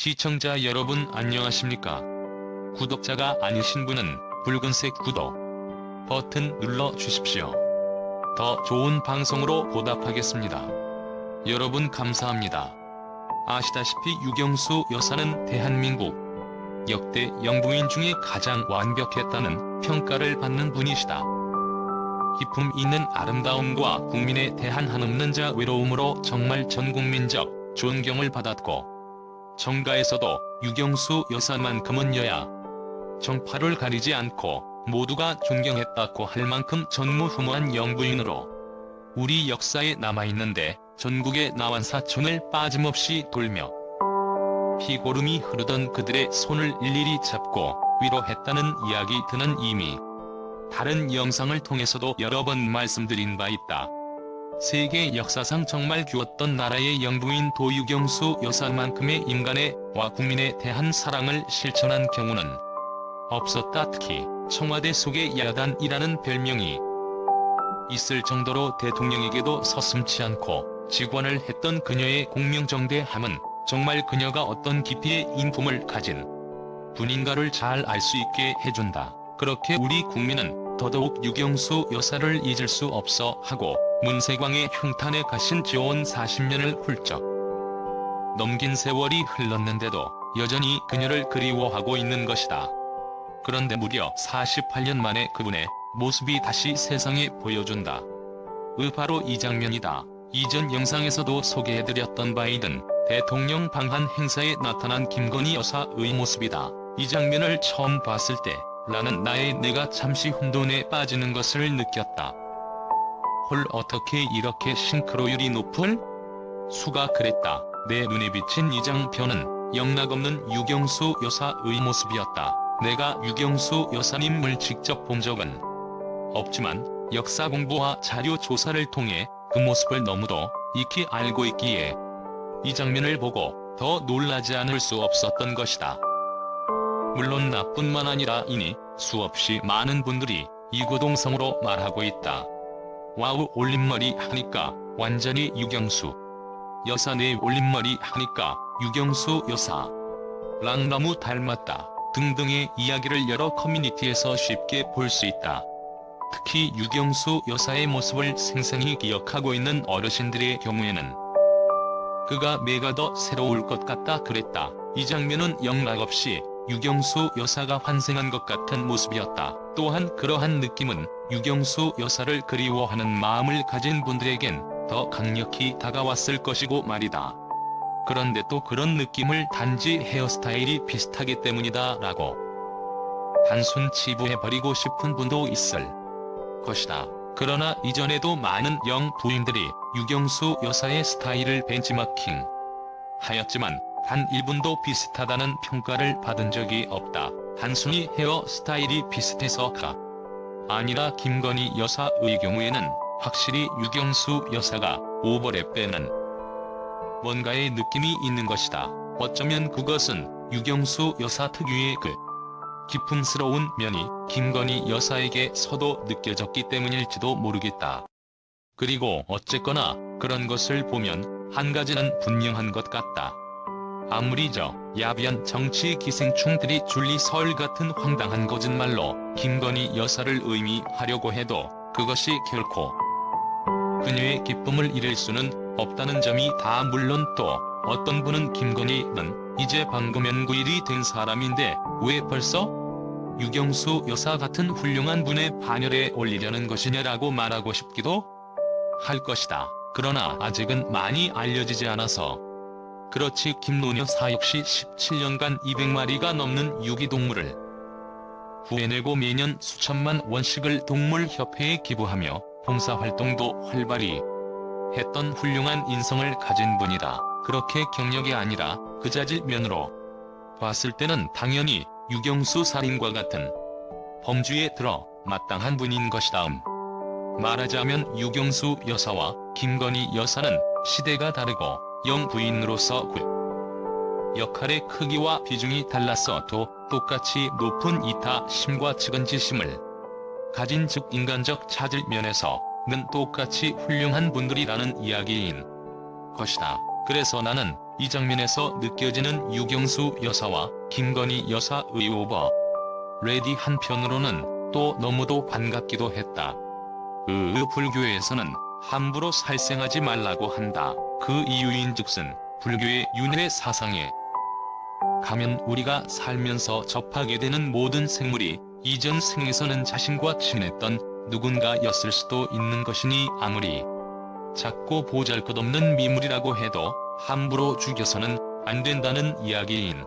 시청자 여러분 안녕하십니까? 구독자가 아니신 분은 붉은색 구독 버튼 눌러 주십시오. 더 좋은 방송으로 보답하겠습니다. 여러분 감사합니다. 아시다시피 유경수 여사는 대한민국 역대 영부인 중에 가장 완벽했다는 평가를 받는 분이시다. 기품 있는 아름다움과 국민에 대한 한없는 자 외로움으로 정말 전 국민적 존경을 받았고 정가에서도 유경수 여사만큼은 여야 정파를 가리지 않고 모두가 존경했다고 할 만큼 전무후무한 영부인으로 우리 역사에 남아있는데 전국의 나완 사촌을 빠짐없이 돌며 피고름이 흐르던 그들의 손을 일일이 잡고 위로했다는 이야기 드는 이미 다른 영상을 통해서도 여러 번 말씀드린 바 있다. 세계 역사상 정말 귀웠던 나라의 영부인 도유경수 여사만큼의 인간의 와 국민에 대한 사랑을 실천한 경우는 없었다. 특히 청와대 속의 야단이라는 별명이 있을 정도로 대통령에게도 서슴치 않고 직관을 했던 그녀의 공명정대함은 정말 그녀가 어떤 깊이의 인품을 가진 분인가를 잘 알 수 있게 해준다. 그렇게 우리 국민은 더더욱 유경수 여사를 잊을 수 없어 하고 문세광의 흉탄에 가신 지 온 40년을 훌쩍 넘긴 세월이 흘렀는데도 여전히 그녀를 그리워하고 있는 것이다. 그런데 무려 48년 만에 그분의 모습이 다시 세상에 보여준다. 의 바로 이 장면이다. 이전 영상에서도 소개해드렸던 바이든 대통령 방한 행사에 나타난 김건희 여사의 모습이다. 이 장면을 처음 봤을 때 나는 나의 내가 잠시 혼돈에 빠지는 것을 느꼈다. 헐 어떻게 이렇게 싱크로율이 높을? 수가 그랬다. 내 눈에 비친 이 장편은 영락없는 유경수 여사의 모습이었다. 내가 유경수 여사님을 직접 본 적은 없지만 역사 공부와 자료 조사를 통해 그 모습을 너무도 익히 알고 있기에 이 장면을 보고 더 놀라지 않을 수 없었던 것이다. 물론 나뿐만 아니라 이니 수없이 많은 분들이 이구동성으로 말하고 있다. 와우 올림머리 하니까 완전히 유경수. 여사 내 올림머리 하니까 유경수 여사. 랑 너무 닮았다. 등등의 이야기를 여러 커뮤니티에서 쉽게 볼 수 있다. 특히 유경수 여사의 모습을 생생히 기억하고 있는 어르신들의 경우에는 그가 매가 더 새로울 것 같다 그랬다. 이 장면은 영락 없이 유경수 여사가 환생한 것 같은 모습이었다. 또한 그러한 느낌은 유경수 여사를 그리워하는 마음을 가진 분들에겐 더 강력히 다가왔을 것이고 말이다. 그런데 또 그런 느낌을 단지 헤어스타일이 비슷하기 때문이다 라고 단순 치부해버리고 싶은 분도 있을 것이다. 그러나 이전에도 많은 영 부인들이 유경수 여사의 스타일을 벤치마킹 하였지만 단 1분도 비슷하다는 평가를 받은 적이 없다. 단순히 헤어 스타일이 비슷해서가 아니라 김건희 여사의 경우에는 확실히 유경수 여사가 오버랩 빼는 뭔가의 느낌이 있는 것이다. 어쩌면 그것은 유경수 여사 특유의 그 기품스러운 면이 김건희 여사에게서도 느껴졌기 때문일지도 모르겠다. 그리고 어쨌거나 그런 것을 보면 한 가지는 분명한 것 같다. 아무리 저 야비한 정치 기생충들이 줄리설 같은 황당한 거짓말로 김건희 여사를 의미하려고 해도 그것이 결코 그녀의 기쁨을 잃을 수는 없다는 점이 다 물론 또 어떤 분은 김건희는 이제 방금 연구일이 된 사람인데 왜 벌써 유경수 여사 같은 훌륭한 분의 반열에 올리려는 것이냐라고 말하고 싶기도 할 것이다. 그러나 아직은 많이 알려지지 않아서 그렇지 김노녀 사 역시 17년간 200마리가 넘는 유기동물을 구해내고 매년 수천만 원씩을 동물협회에 기부하며 봉사활동도 활발히 했던 훌륭한 인성을 가진 분이다. 그렇게 경력이 아니라 그자질 면으로 봤을 때는 당연히 유경수 살인과 같은 범주에 들어 마땅한 분인 것이다음. 말하자면 유경수 여사와 김건희 여사는 시대가 다르고 영부인으로서 그 역할의 크기와 비중이 달랐어도 똑같이 높은 이타심과 측은지심을 가진 즉 인간적 차질 면에서는 똑같이 훌륭한 분들이라는 이야기인 것이다. 그래서 나는 이 장면에서 느껴지는 유경수 여사와 김건희 여사 의 오버 레디 한편으로는 또 너무도 반갑기도 했다. 으으 불교에서는 함부로 살생하지 말라고 한다. 그 이유인즉슨 불교의 윤회 사상에 가면 우리가 살면서 접하게 되는 모든 생물이 이전 생에서는 자신과 친했던 누군가였을 수도 있는 것이니 아무리 작고 보잘것없는 미물이라고 해도 함부로 죽여서는 안 된다는 이야기인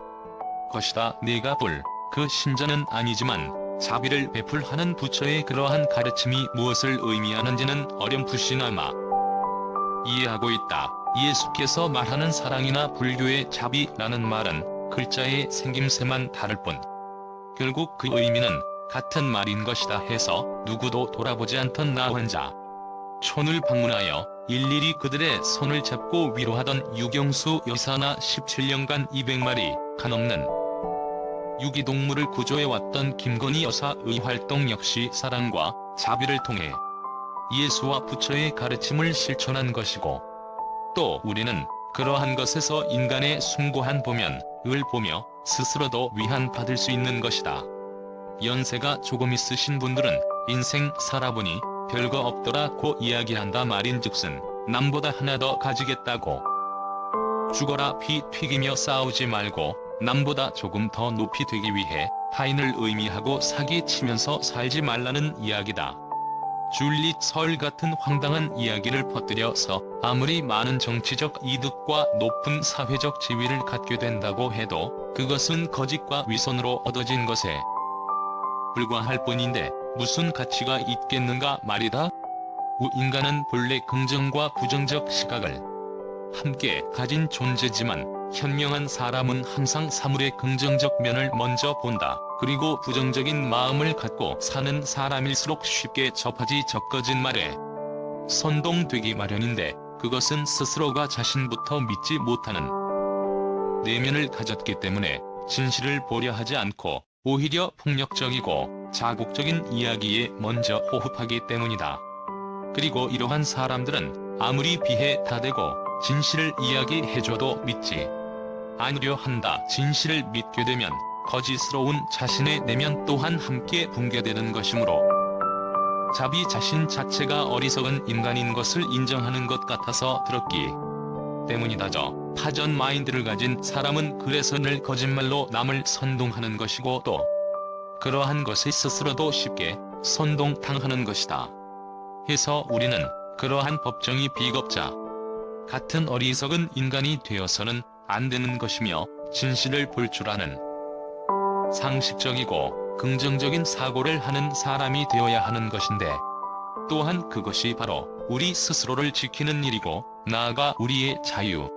것이다. 내가 볼 그 신자는 아니지만 자비를 베풀하는 부처의 그러한 가르침이 무엇을 의미하는지는 어렴풋이나마 이해하고 있다. 예수께서 말하는 사랑이나 불교의 자비라는 말은 글자의 생김새만 다를 뿐 결국 그 의미는 같은 말인 것이다 해서 누구도 돌아보지 않던 나 혼자. 촌을 방문하여 일일이 그들의 손을 잡고 위로하던 유경수 여사나 17년간 200마리 간없는 유기동물을 구조해왔던 김건희 여사의 활동 역시 사랑과 자비를 통해 예수와 부처의 가르침을 실천한 것이고 또 우리는 그러한 것에서 인간의 숭고한 보면을 보며 스스로도 위안받을 수 있는 것이다. 연세가 조금 있으신 분들은 인생 살아보니 별거 없더라고 이야기한다 말인즉슨 남보다 하나 더 가지겠다고 죽어라 피 튀기며 싸우지 말고 남보다 조금 더 높이 되기 위해 타인을 의미하고 사기치면서 살지 말라는 이야기다. 줄리 설 같은 황당한 이야기를 퍼뜨려서 아무리 많은 정치적 이득과 높은 사회적 지위를 갖게 된다고 해도 그것은 거짓과 위선으로 얻어진 것에 불과할 뿐인데 무슨 가치가 있겠는가 말이다. 우 인간은 본래 긍정과 부정적 시각을 함께 가진 존재지만 현명한 사람은 항상 사물의 긍정적 면을 먼저 본다. 그리고 부정적인 마음을 갖고 사는 사람일수록 쉽게 접하지 적거진 말에 선동되기 마련인데 그것은 스스로가 자신부터 믿지 못하는 내면을 가졌기 때문에 진실을 보려 하지 않고 오히려 폭력적이고 자국적인 이야기에 먼저 호흡하기 때문이다. 그리고 이러한 사람들은 아무리 비해 다 되고 진실을 이야기해줘도 믿지 않으려 한다. 진실을 믿게 되면 거짓스러운 자신의 내면 또한 함께 붕괴되는 것이므로 자비 자신 자체가 어리석은 인간인 것을 인정하는 것 같아서 들었기 때문이다죠. 파전 마인드를 가진 사람은 그래서 늘 거짓말로 남을 선동하는 것이고 또 그러한 것에 스스로도 쉽게 선동당하는 것이다. 해서 우리는 그러한 법정이 비겁자 같은 어리석은 인간이 되어서는 안 되는 것이며 진실을 볼 줄 아는 상식적이고 긍정적인 사고를 하는 사람이 되어야 하는 것인데 또한 그것이 바로 우리 스스로를 지키는 일이고 나아가 우리의 자유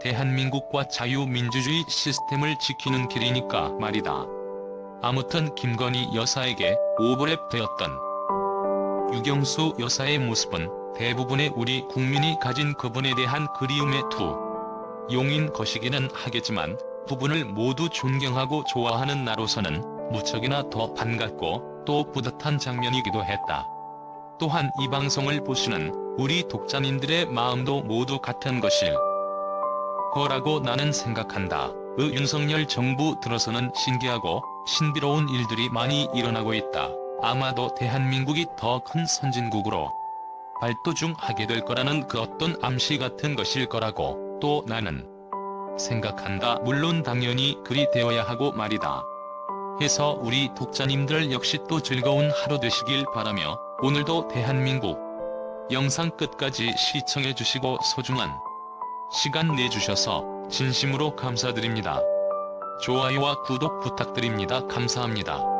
대한민국과 자유민주주의 시스템을 지키는 길이니까 말이다. 아무튼 김건희 여사에게 오버랩 되었던 유경수 여사의 모습은 대부분의 우리 국민이 가진 그분에 대한 그리움의 투 용인 것이기는 하겠지만 부분을 모두 존경하고 좋아하는 나로서는 무척이나 더 반갑고 또 뿌듯한 장면이기도 했다. 또한 이 방송을 보시는 우리 독자님들의 마음도 모두 같은 것일 거라고 나는 생각한다. 의 윤석열 정부 들어서는 신기하고 신비로운 일들이 많이 일어나고 있다. 아마도 대한민국이 더 큰 선진국으로 발도중하게 될 거라는 그 어떤 암시 같은 것일 거라고 또 나는 생각한다. 물론 당연히 그리 되어야 하고 말이다. 해서 우리 독자님들 역시 또 즐거운 하루 되시길 바라며 오늘도 대한민국 영상 끝까지 시청해주시고 소중한 시간 내주셔서 진심으로 감사드립니다. 좋아요와 구독 부탁드립니다. 감사합니다.